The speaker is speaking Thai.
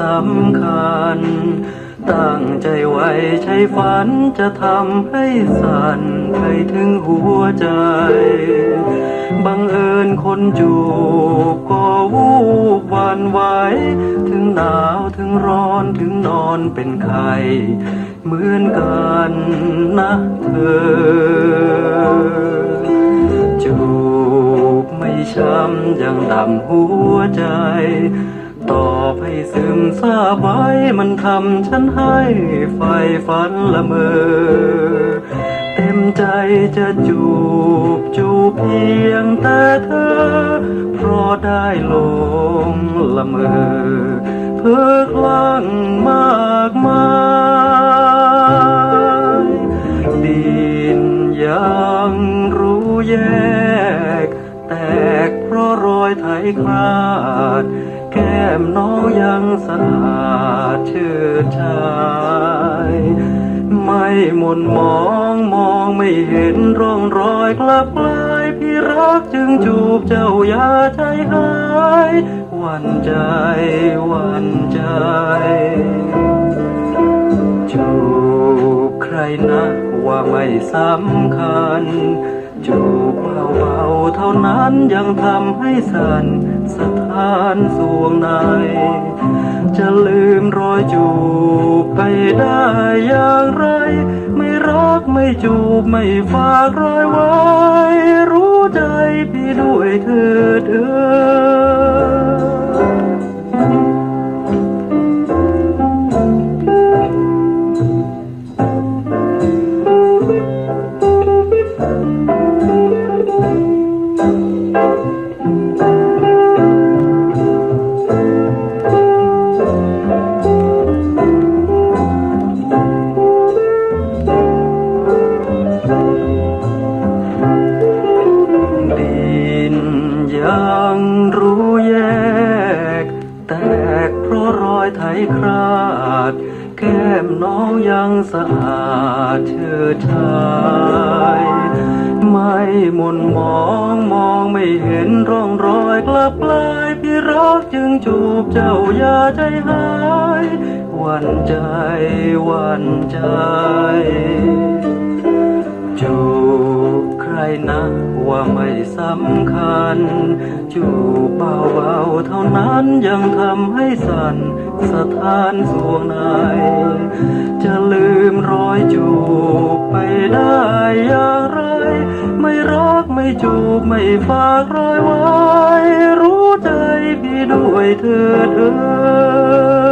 สำคัญ ตั้งใจไว้ใช้ฝันจะทำให้สั่นไปถึงหัวใจ บังเอิญคนจูบก็วูบวันไหวถึงหนาวถึงร้อนถึงนอนเป็นไข้เหมือนกันนะเธอจูบไม่ช้ำยังดำหัวใจ ต่อให้ซึมซาบไว้มันทำฉันให้ไฟฝันละเมอ เต็มใจจะจูบจูบเพียงแต่เธอ เพราะได้ลงละเมอเพื่อคลั่งมากมายดินยังรู้แยก แตกเพราะรอยไถคลา มน้องยังสะอาดเชิดชายไม่หมุนมองมองไม่เห็นร่องรอยกลับกลายพี่รักจึงจูบเจ้าอย่าใจหายวันใจวันใจจูบใครนะว่าไม่สำคัญจูบเบา เท่านั้นยังทำให้สันสะท้านสวงในจะลืมรอยจูบไปได้อย่างไร ไม่รักไม่จูบไม่ฝากรอยไว้ รู้ใจพี่ด้วยเธอ ยังรู้แยก แตกเพราะรอยไถคราด แก้มน้องยังสะอาดเชิดชายไม่หมุนมองมองไม่เห็นร่องรอยกลับกลายพี่รักจึงจูบเจ้าอย่าใจหาย วันใจวันใจ ว่าไม่สำคัญ จูบเบาๆเท่านั้นยังทำให้สั่นสะท้านสวงในจะลืมรอยจูบไปได้อย่างไร ไม่รักไม่จูบไม่ฝากรอยไว้ รู้ใจพี่ด้วยเถิดเอ่ย